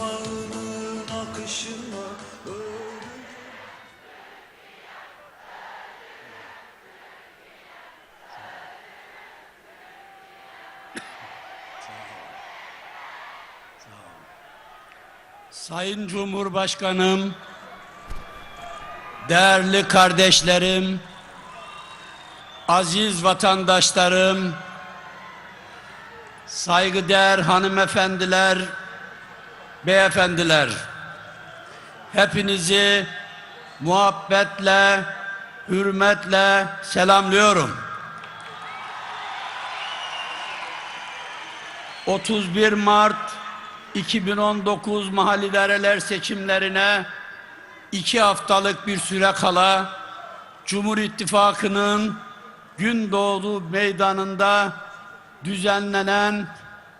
ırmağının akışına Sayın Cumhurbaşkanım, değerli kardeşlerim, aziz vatandaşlarım, saygıdeğer hanımefendiler, beyefendiler, hepinizi muhabbetle, hürmetle selamlıyorum. 31 Mart 2019 mahalli idareler seçimlerine iki haftalık bir süre kala Cumhur İttifakı'nın Gündoğdu Meydanı'nda düzenlenen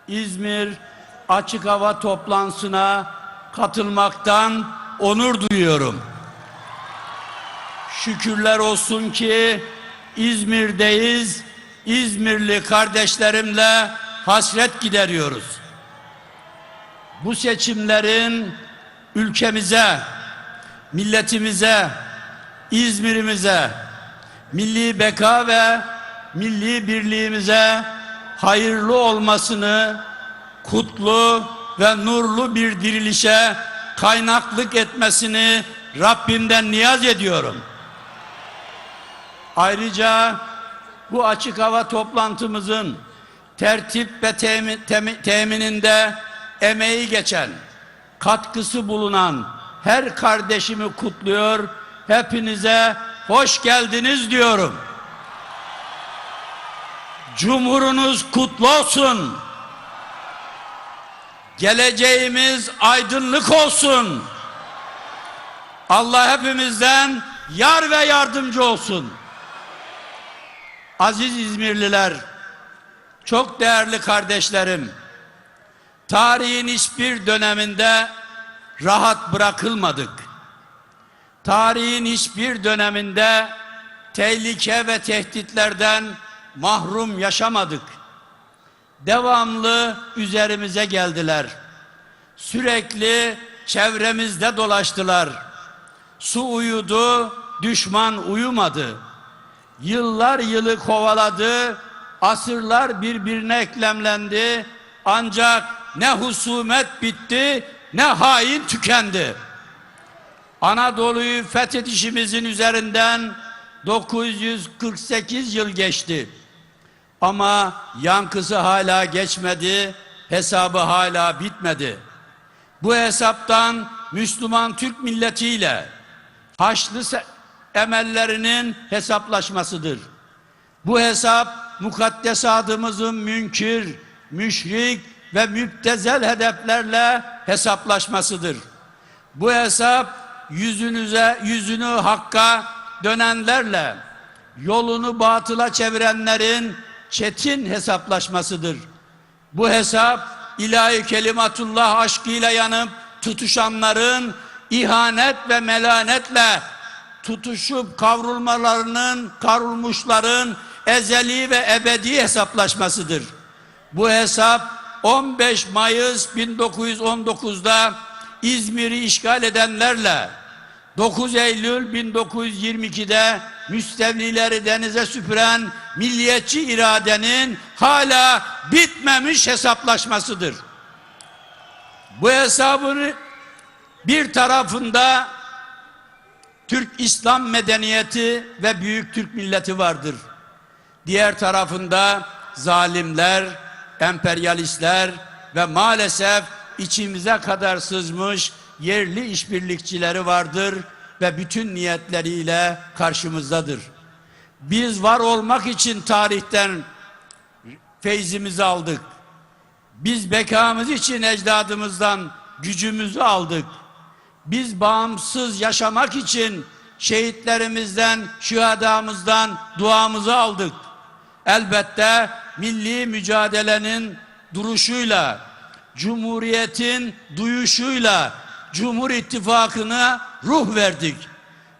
İzmir açık hava toplantısına katılmaktan onur duyuyorum. Şükürler olsun ki İzmir'deyiz. İzmirli kardeşlerimle hasret gideriyoruz. Bu seçimlerin ülkemize, milletimize, İzmir'imize, milli beka ve milli birliğimize hayırlı olmasını, kutlu ve nurlu bir dirilişe kaynaklık etmesini Rabbimden niyaz ediyorum. Ayrıca bu açık hava toplantımızın tertip ve temin, temi- temininde emeği geçen, katkısı bulunan her kardeşimi kutluyor. Hepinize hoş geldiniz diyorum. Cumhurunuz kutlu olsun. Geleceğimiz aydınlık olsun. Allah hepimizden yar ve yardımcı olsun. Aziz İzmirliler, çok değerli kardeşlerim, tarihin hiçbir döneminde rahat bırakılmadık. Tarihin hiçbir döneminde tehlike ve tehditlerden mahrum yaşamadık. Devamlı üzerimize geldiler. Sürekli çevremizde dolaştılar. Su uyudu, düşman uyumadı. Yıllar yılı kovaladı, asırlar birbirine eklemlendi. Ancak ne husumet bitti, ne hain tükendi. Anadolu'yu fethedişimizin üzerinden 948 yıl geçti. Ama yankısı hala geçmedi, hesabı hala bitmedi. Bu hesaptan Müslüman Türk milletiyle Haçlı emellerinin hesaplaşmasıdır. Bu hesap mukaddesatımızın münkir, müşrik ve müptezel hedeflerle hesaplaşmasıdır. Bu hesap yüzünüze, yüzünü hakka dönenlerle, yolunu batıla çevirenlerin çetin hesaplaşmasıdır. Bu hesap ilahi kelimatullah aşkıyla yanıp tutuşanların ihanet ve melanetle tutuşup kavrulmalarının, kavrulmuşların ezeli ve ebedi hesaplaşmasıdır. Bu hesap 15 Mayıs 1919'da İzmir'i işgal edenlerle 9 Eylül 1922'de müstevlileri denize süpüren milliyetçi iradenin hala bitmemiş hesaplaşmasıdır. Bu hesabını bir tarafında Türk İslam medeniyeti ve büyük Türk milleti vardır. Diğer tarafında zalimler, emperyalistler ve maalesef içimize kadar sızmış yerli işbirlikçileri vardır ve bütün niyetleriyle karşımızdadır. Biz var olmak için tarihten feyzimizi aldık. Biz bekamız için ecdadımızdan gücümüzü aldık. Biz bağımsız yaşamak için şehitlerimizden, şühedamızdan duamızı aldık. Elbette milli mücadelenin duruşuyla, cumhuriyetin duyuşuyla Cumhur İttifakı'na ruh verdik.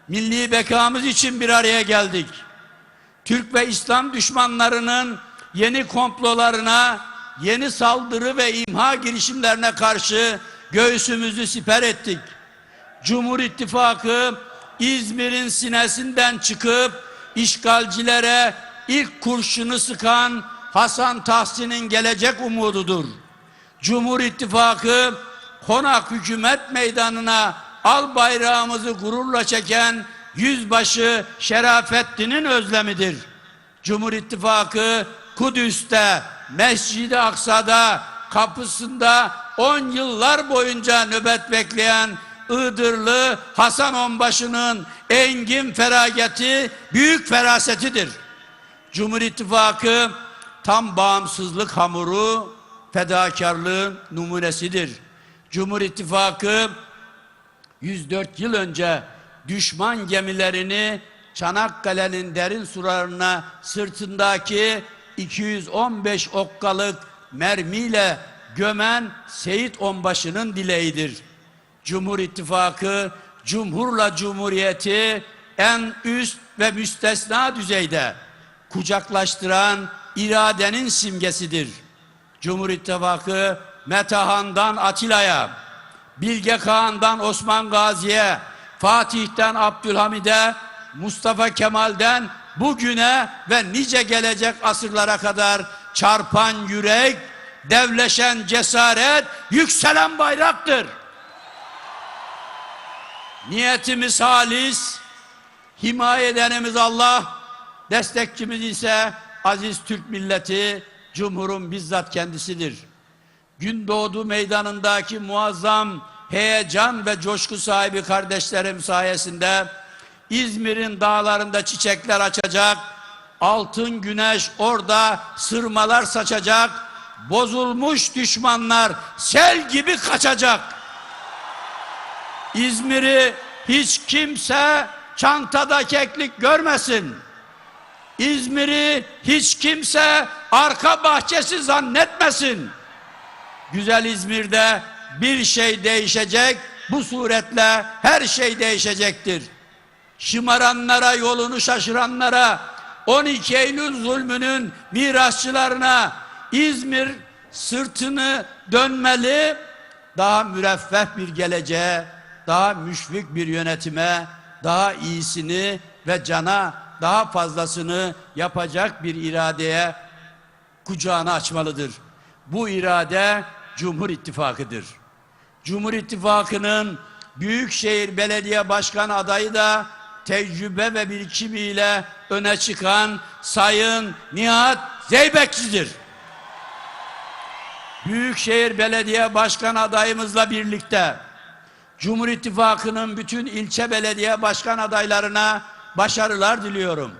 Milli bekamız için bir araya geldik. Türk ve İslam düşmanlarının yeni komplolarına, yeni saldırı ve imha girişimlerine karşı göğsümüzü siper ettik. Cumhur İttifakı İzmir'in sinesinden çıkıp işgalcilere ilk kurşunu sıkan Hasan Tahsin'in gelecek umududur. Cumhur İttifakı Konak Hükümet Meydanı'na al bayrağımızı gururla çeken Yüzbaşı Şerafettin'in özlemidir. Cumhur İttifakı Kudüs'te, Mescid-i Aksa'da, kapısında 10 yıllar boyunca nöbet bekleyen Iğdırlı Hasan Onbaşı'nın engin feragati, büyük ferasetidir. Cumhur İttifakı tam bağımsızlık hamuru, fedakarlığın numunesidir. Cumhur İttifakı 104 yıl önce düşman gemilerini Çanakkale'nin derin sularına sırtındaki 215 okkalık mermiyle gömen Seyit Onbaşı'nın dileğidir. Cumhur İttifakı, Cumhurla Cumhuriyeti en üst ve müstesna düzeyde kucaklaştıran iradenin simgesidir. Cumhur İttifakı Metahan'dan Atilla'ya, Bilge Kağan'dan Osman Gazi'ye, Fatih'ten Abdülhamid'e, Mustafa Kemal'den bugüne ve nice gelecek asırlara kadar çarpan yürek, devleşen cesaret, yükselen bayraktır. Niyetimiz halis, himaye edenimiz Allah, destekçimiz ise aziz Türk milleti, Cumhur'un bizzat kendisidir. Gündoğdu meydanındaki muazzam heyecan ve coşku sahibi kardeşlerim sayesinde İzmir'in dağlarında çiçekler açacak, altın güneş orada sırmalar saçacak, bozulmuş düşmanlar sel gibi kaçacak. İzmir'i hiç kimse çantada keklik görmesin. İzmir'i hiç kimse arka bahçesi zannetmesin. Güzel İzmir'de bir şey değişecek, bu suretle her şey değişecektir. Şımaranlara, yolunu şaşıranlara, 12 Eylül zulmünün mirasçılarına İzmir sırtını dönmeli, daha müreffeh bir geleceğe, daha müşfik bir yönetime, daha iyisini ve cana daha fazlasını yapacak bir iradeye kucağını açmalıdır. Bu irade Cumhur İttifakı'dır. Cumhur İttifakı'nın Büyükşehir Belediye Başkan adayı da tecrübe ve birikimiyle öne çıkan Sayın Nihat Zeybekçi'dir. Büyükşehir Belediye Başkan adayımızla birlikte Cumhur İttifakı'nın bütün ilçe belediye başkan adaylarına başarılar diliyorum.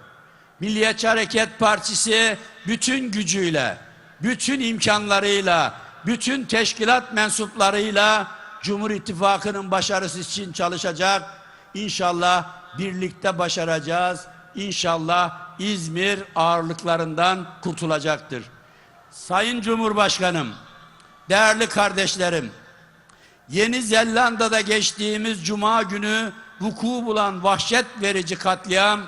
Milliyetçi Hareket Partisi bütün gücüyle, bütün imkanlarıyla, bütün teşkilat mensuplarıyla Cumhur İttifakı'nın başarısı için çalışacak. İnşallah birlikte başaracağız. İnşallah İzmir ağırlıklarından kurtulacaktır. Sayın Cumhurbaşkanım, değerli kardeşlerim, Yeni Zelanda'da geçtiğimiz cuma günü vuku bulan vahşet verici katliam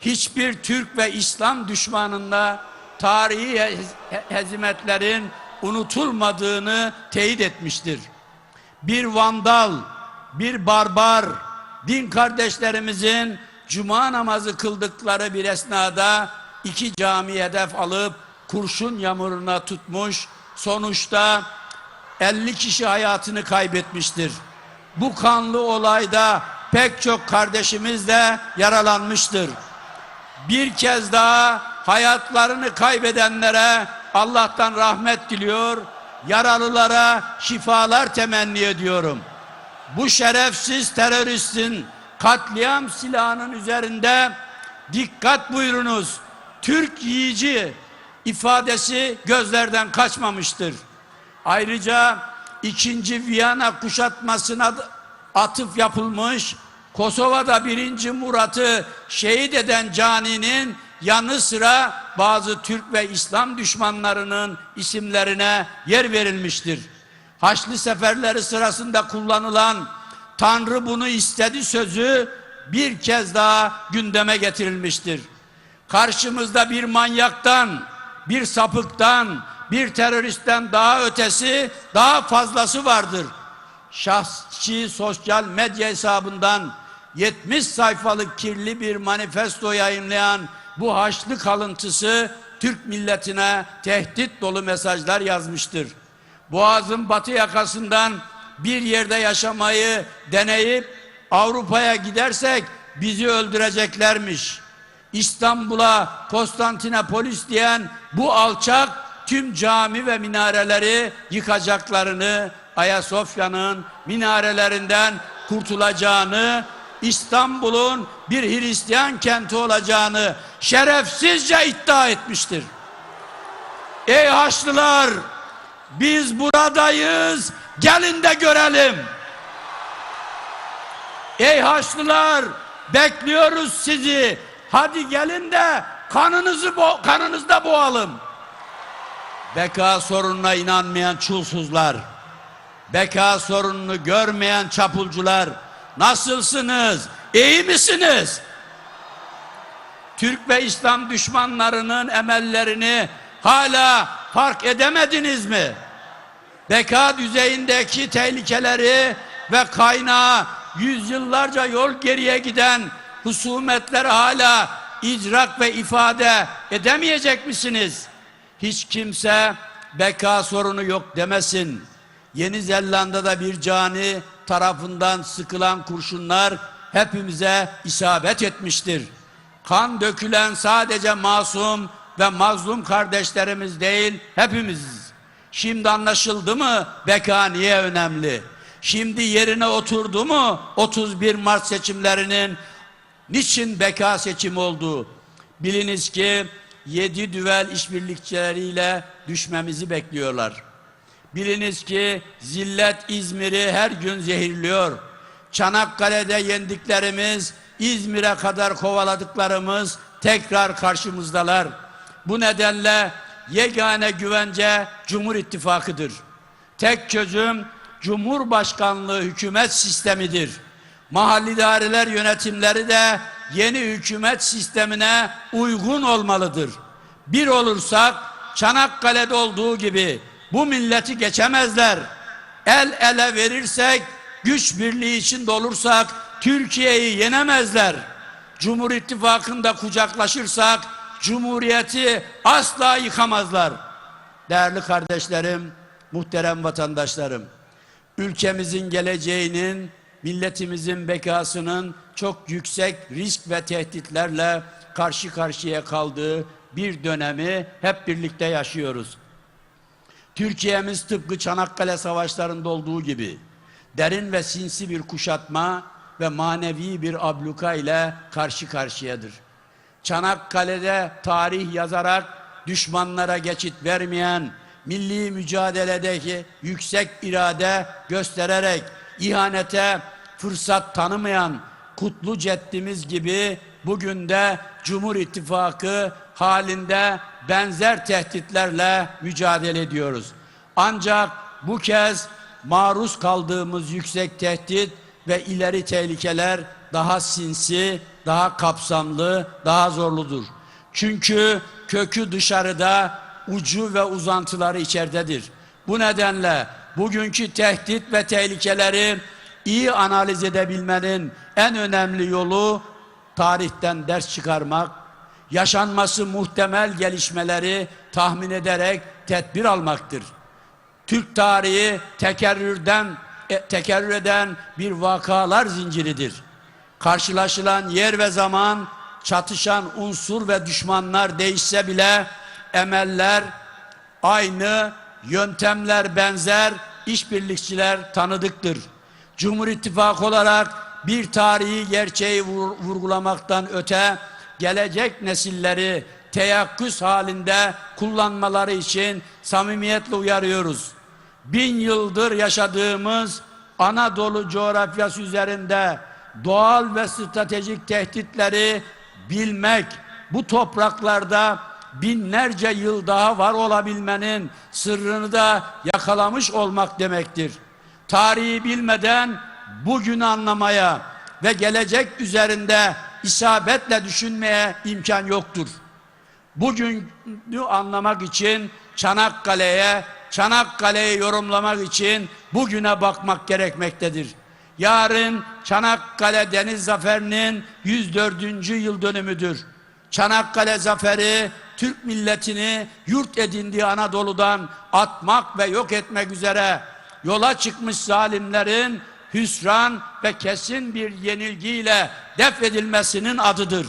hiçbir Türk ve İslam düşmanında tarihi he- hezimetlerin unutulmadığını teyit etmiştir. Bir vandal, bir barbar, din kardeşlerimizin cuma namazı kıldıkları bir esnada iki cami hedef alıp kurşun yağmuruna tutmuş, sonuçta 50 kişi hayatını kaybetmiştir. Bu kanlı olayda pek çok kardeşimiz de yaralanmıştır. Bir kez daha hayatlarını kaybedenlere Allah'tan rahmet diliyor, yaralılara şifalar temenni ediyorum. Bu şerefsiz teröristin katliam silahının üzerinde dikkat buyurunuz. Türk yiyici ifadesi gözlerden kaçmamıştır. Ayrıca ikinci Viyana kuşatmasına atıf yapılmış. Kosova'da birinci Murat'ı şehit eden caninin yanı sıra bazı Türk ve İslam düşmanlarının isimlerine yer verilmiştir. Haçlı seferleri sırasında kullanılan Tanrı bunu istedi sözü bir kez daha gündeme getirilmiştir. Karşımızda bir manyaktan, bir sapıktan, bir teröristten daha ötesi, daha fazlası vardır. şahsi sosyal medya hesabından 70 sayfalık kirli bir manifesto yayınlayan bu haçlı kalıntısı Türk milletine tehdit dolu mesajlar yazmıştır. Boğaz'ın batı yakasından bir yerde yaşamayı deneyip Avrupa'ya gidersek bizi öldüreceklermiş. İstanbul'a Konstantinopolis diyen bu alçak tüm cami ve minareleri yıkacaklarını, Ayasofya'nın minarelerinden kurtulacağını, İstanbul'un bir Hristiyan kenti olacağını şerefsizce iddia etmiştir. Ey Haçlılar, biz buradayız, gelin de görelim. Ey Haçlılar, bekliyoruz sizi. Hadi gelin de kanınızı bo kanınızda boğalım. Beka sorununa inanmayan çulsuzlar, beka sorununu görmeyen çapulcular, nasılsınız? İyi misiniz? Türk ve İslam düşmanlarının emellerini hala fark edemediniz mi? Beka düzeyindeki tehlikeleri ve kaynağı yüzyıllarca yol geriye giden husumetleri hala idrak ve ifade edemeyecek misiniz? Hiç kimse beka sorunu yok demesin. Yeni Zelanda'da bir cani tarafından sıkılan kurşunlar hepimize isabet etmiştir. Kan dökülen sadece masum ve mazlum kardeşlerimiz değil, hepimiziz. Şimdi anlaşıldı mı beka niye önemli? Şimdi yerine oturdu mu 31 Mart seçimlerinin niçin beka seçimi olduğu? Biliniz ki yedi düvel işbirlikçileriyle düşmemizi bekliyorlar. Biliniz ki zillet İzmir'i her gün zehirliyor. Çanakkale'de yendiklerimiz, İzmir'e kadar kovaladıklarımız tekrar karşımızdalar. Bu nedenle yegane güvence Cumhur İttifakı'dır. Tek çözüm Cumhurbaşkanlığı hükümet sistemidir. Mahalli idareler yönetimleri de yeni hükümet sistemine uygun olmalıdır. Bir olursak Çanakkale'de olduğu gibi bu milleti geçemezler. El ele verirsek, güç birliği içinde olursak Türkiye'yi yenemezler. Cumhur İttifakı'nda kucaklaşırsak Cumhuriyeti asla yıkamazlar. Değerli kardeşlerim, muhterem vatandaşlarım, ülkemizin geleceğinin, milletimizin bekasının çok yüksek risk ve tehditlerle karşı karşıya kaldığı bir dönemi hep birlikte yaşıyoruz. Türkiye'miz tıpkı Çanakkale savaşlarında olduğu gibi derin ve sinsi bir kuşatma ve manevi bir abluka ile karşı karşıyadır. Çanakkale'de tarih yazarak düşmanlara geçit vermeyen, milli mücadeledeki yüksek irade göstererek ihanete fırsat tanımayan kutlu ceddimiz gibi bugün de Cumhur İttifakı halinde benzer tehditlerle mücadele ediyoruz. Ancak bu kez maruz kaldığımız yüksek tehdit ve ileri tehlikeler daha sinsi, daha kapsamlı, daha zorludur. Çünkü kökü dışarıda, ucu ve uzantıları içeridedir. Bu nedenle bugünkü tehdit ve tehlikeleri iyi analiz edebilmenin en önemli yolu tarihten ders çıkarmak, yaşanması muhtemel gelişmeleri tahmin ederek tedbir almaktır. Türk tarihi tekerrürden e, tekerrür eden bir vakalar zinciridir. Karşılaşılan yer ve zaman, çatışan unsur ve düşmanlar değişse bile emeller aynı, yöntemler benzer, işbirlikçiler tanıdıktır. Cumhur İttifakı olarak bir tarihi gerçeği vur- vurgulamaktan öte gelecek nesilleri teyakkuz halinde kullanmaları için samimiyetle uyarıyoruz. Bin yıldır yaşadığımız Anadolu coğrafyası üzerinde doğal ve stratejik tehditleri bilmek, bu topraklarda binlerce yıl daha var olabilmenin sırrını da yakalamış olmak demektir. Tarihi bilmeden bugünü anlamaya ve gelecek üzerinde isabetle düşünmeye imkan yoktur. Bugünü anlamak için Çanakkale'ye Çanakkale'yi yorumlamak için bugüne bakmak gerekmektedir. Yarın Çanakkale Deniz Zaferi'nin 104. yıl dönümüdür. Çanakkale Zaferi Türk milletini yurt edindiği Anadolu'dan atmak ve yok etmek üzere yola çıkmış zalimlerin hüsran ve kesin bir yenilgiyle def edilmesinin adıdır.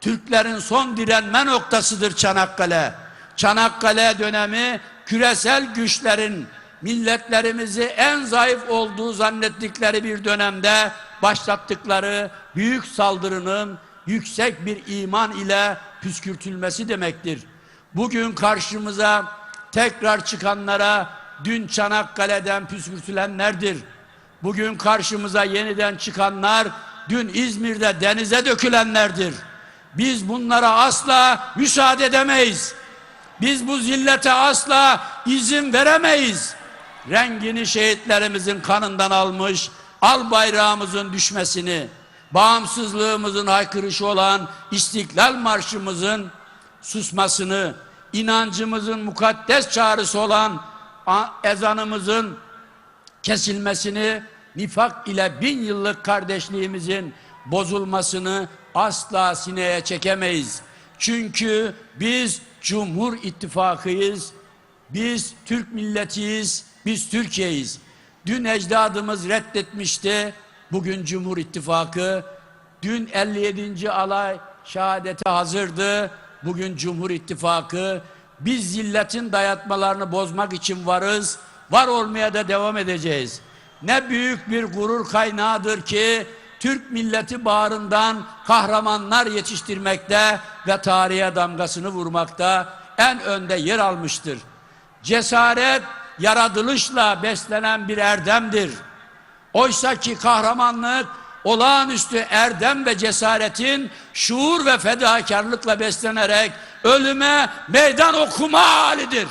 Türklerin son direnme noktasıdır Çanakkale. Çanakkale dönemi küresel güçlerin milletlerimizi en zayıf olduğu zannettikleri bir dönemde başlattıkları büyük saldırının yüksek bir iman ile püskürtülmesi demektir. Bugün karşımıza tekrar çıkanlara dün Çanakkale'den püskürtülenlerdir. Bugün karşımıza yeniden çıkanlar dün İzmir'de denize dökülenlerdir. Biz bunlara asla müsaade edemeyiz. Biz bu zillete asla izin veremeyiz. Rengini şehitlerimizin kanından almış, al bayrağımızın düşmesini, bağımsızlığımızın haykırışı olan İstiklal Marşımızın susmasını, inancımızın mukaddes çağrısı olan ezanımızın kesilmesini, nifak ile bin yıllık kardeşliğimizin bozulmasını asla sineye çekemeyiz. Çünkü biz Cumhur İttifakıyız, biz Türk milletiyiz, biz Türkiye'yiz. Dün ecdadımız reddetmişti, bugün Cumhur İttifakı, dün 57. alay şehadete hazırdı, bugün Cumhur İttifakı. Biz zilletin dayatmalarını bozmak için varız, var olmaya da devam edeceğiz. Ne büyük bir gurur kaynağıdır ki Türk milleti bağrından kahramanlar yetiştirmekte ve tarihe damgasını vurmakta en önde yer almıştır. Cesaret yaratılışla beslenen bir erdemdir. Oysa ki kahramanlık olağanüstü erdem ve cesaretin şuur ve fedakarlıkla beslenerek ölüme meydan okuma halidir.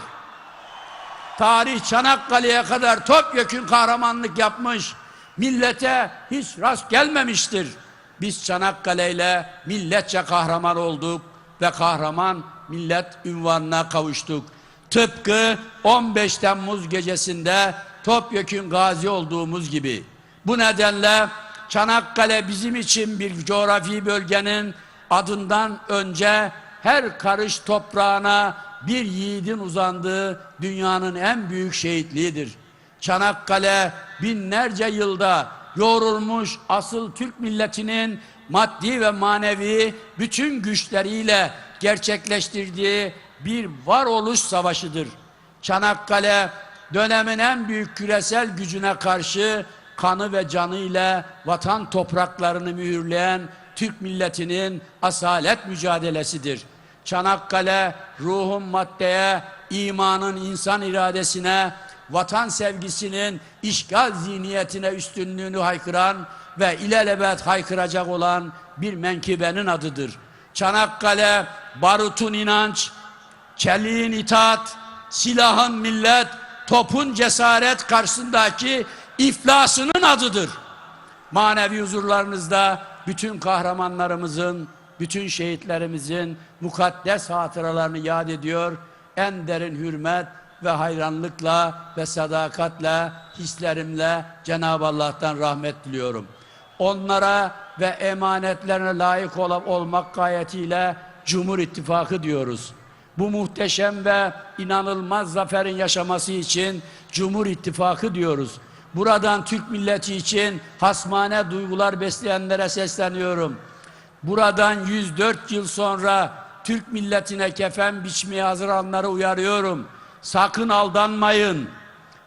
Tarih Çanakkale'ye kadar topyekün kahramanlık yapmış, millete hiç rast gelmemiştir. Biz Çanakkale ile milletçe kahraman olduk ve kahraman millet ünvanına kavuştuk. Tıpkı 15 Temmuz gecesinde topyekün gazi olduğumuz gibi. Bu nedenle Çanakkale bizim için bir coğrafi bölgenin adından önce her karış toprağına bir yiğidin uzandığı dünyanın en büyük şehitliğidir. Çanakkale binlerce yılda yoğrulmuş asıl Türk milletinin maddi ve manevi bütün güçleriyle gerçekleştirdiği bir varoluş savaşıdır. Çanakkale dönemin en büyük küresel gücüne karşı kanı ve canı ile vatan topraklarını mühürleyen Türk milletinin asalet mücadelesidir. Çanakkale ruhun maddeye, imanın insan iradesine, vatan sevgisinin işgal zihniyetine üstünlüğünü haykıran ve ilelebet haykıracak olan bir menkibenin adıdır. Çanakkale barutun inanç, çeliğin itaat, silahın millet, topun cesaret karşısındaki iflasının adıdır. Manevi huzurlarınızda bütün kahramanlarımızın, bütün şehitlerimizin mukaddes hatıralarını yad ediyor. En derin hürmet ve hayranlıkla ve sadakatle, hislerimle Cenab-ı Allah'tan rahmet diliyorum. Onlara ve emanetlerine layık ol olmak gayetiyle Cumhur İttifakı diyoruz. Bu muhteşem ve inanılmaz zaferin yaşaması için Cumhur İttifakı diyoruz. Buradan Türk milleti için hasmane duygular besleyenlere sesleniyorum. Buradan 104 yıl sonra Türk milletine kefen biçmeye hazır olanları uyarıyorum. Sakın aldanmayın.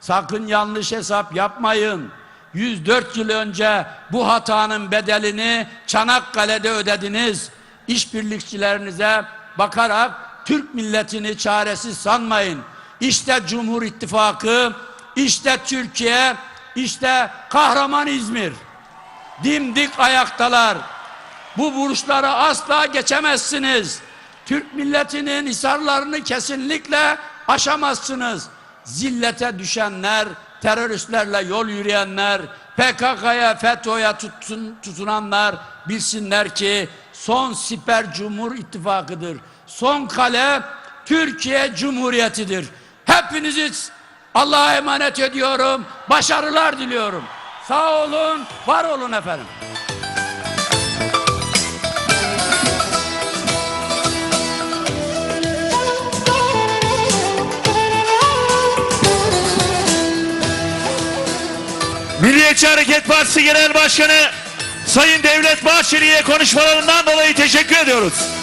Sakın yanlış hesap yapmayın. 104 yıl önce bu hatanın bedelini Çanakkale'de ödediniz. İşbirlikçilerinize bakarak Türk milletini çaresiz sanmayın. İşte Cumhur İttifakı, işte Türkiye, işte kahraman İzmir. Dimdik ayaktalar. Bu vuruşları asla geçemezsiniz. Türk milletinin hisarlarını kesinlikle aşamazsınız. Zillete düşenler, teröristlerle yol yürüyenler, PKK'ya, FETÖ'ye tutun, tutunanlar bilsinler ki son siper Cumhur İttifakı'dır. Son kale Türkiye Cumhuriyeti'dir. Hepinizi Allah'a emanet ediyorum. Başarılar diliyorum. Sağ olun, var olun efendim. Milliyetçi Hareket Partisi Genel Başkanı Sayın Devlet Bahçeli'ye konuşmalarından dolayı teşekkür ediyoruz.